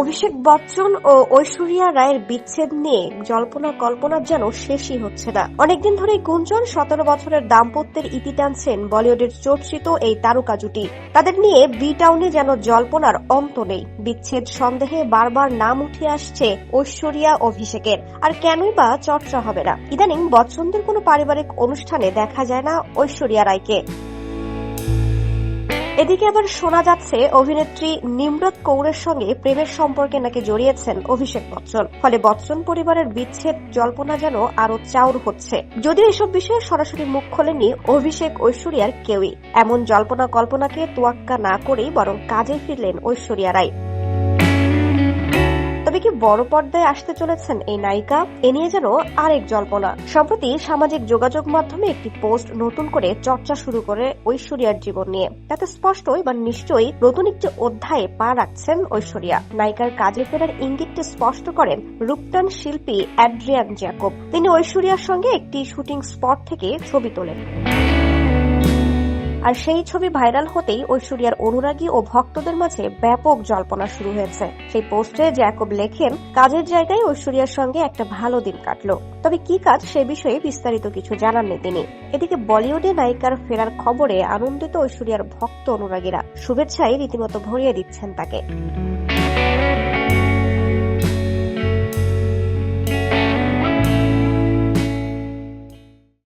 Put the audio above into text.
অভিষেক বচ্চন ও ঐশ্বরিয়া রায়ের বিচ্ছেদ নিয়ে জল্পনা কল্পনা যেন শেষই হচ্ছে না। অনেকদিন ধরেই গুঞ্জন, সতেরো বছরের দাম্পত্যের ইতি টানছেন বলিউডের চর্চিত এই তারকা জুটি। তাদের নিয়ে বি টাউনে যেন জল্পনার অন্ত নেই। বিচ্ছেদ সন্দেহে বারবার নাম উঠে আসছে ঐশ্বরিয়া অভিষেকের। আর কেনই বা চর্চা হবে না? ইদানিং বচ্চনদের কোনো পারিবারিক অনুষ্ঠানে দেখা যায় না ঐশ্বরিয়া রায়কে। এদিকে আবার শোনা যাচ্ছে অভিনেত্রী নিমরত কৌরের সঙ্গে প্রেমের সম্পর্কে নাকি জড়িয়েছেন অভিষেক বচ্চন। ফলে বচ্চন পরিবারের বিচ্ছেদ জল্পনা যেন আরও চাউর হচ্ছে। যদিও এসব বিষয়ে সরাসরি মুখ খোলেনি অভিষেক ঐশ্বরিয়ার কেউই। এমন জল্পনা কল্পনাকে তোয়াক্কা না করেই বরং কাজে ফিরলেন ঐশ্বরিয়া রায়। তবে কি বড় পর্দায় আসতে চলেছেন এই নায়িকা। এ নিয়ে যেন আরেক জল্পনা। সম্প্রতি সামাজিক যোগাযোগ মাধ্যমে একটি পোস্ট নতুন করে চর্চা শুরু করে ঐশ্বরিয়ার জীবন নিয়ে। তাতে স্পষ্টই বা নিশ্চয়ই নতুন একটি অধ্যায়ে পা রাখছেন ঐশ্বরিয়া। নায়িকার কাজে ফেরার ইঙ্গিতটি স্পষ্ট করেন রূপটান শিল্পী অ্যাড্রিয়ান জ্যাকব। তিনি ঐশ্বরিয়ার সঙ্গে একটি শুটিং স্পট থেকে ছবি তোলেন। আর সেই ছবি ভাইরাল হতেই ঐশ্বরিয়ার অনুরাগী ও ভক্তদের মাঝে ব্যাপক জল্পনা শুরু হয়েছে। সেই পোস্টে জ্যাকব লেখেন, কাজের জায়গায় ঐশ্বরিয়ার সঙ্গে একটা ভালো দিন কাটলো। তবে কি কাজ সে বিষয়ে বিস্তারিত কিছু জানাননি তিনি। এদিকে বলিউডে নায়িকার ফেরার খবরে আনন্দিত ঐশ্বরিয়ার ভক্ত অনুরাগীরা। শুভেচ্ছায় রীতিমতো ভরিয়ে দিচ্ছেন তাকে।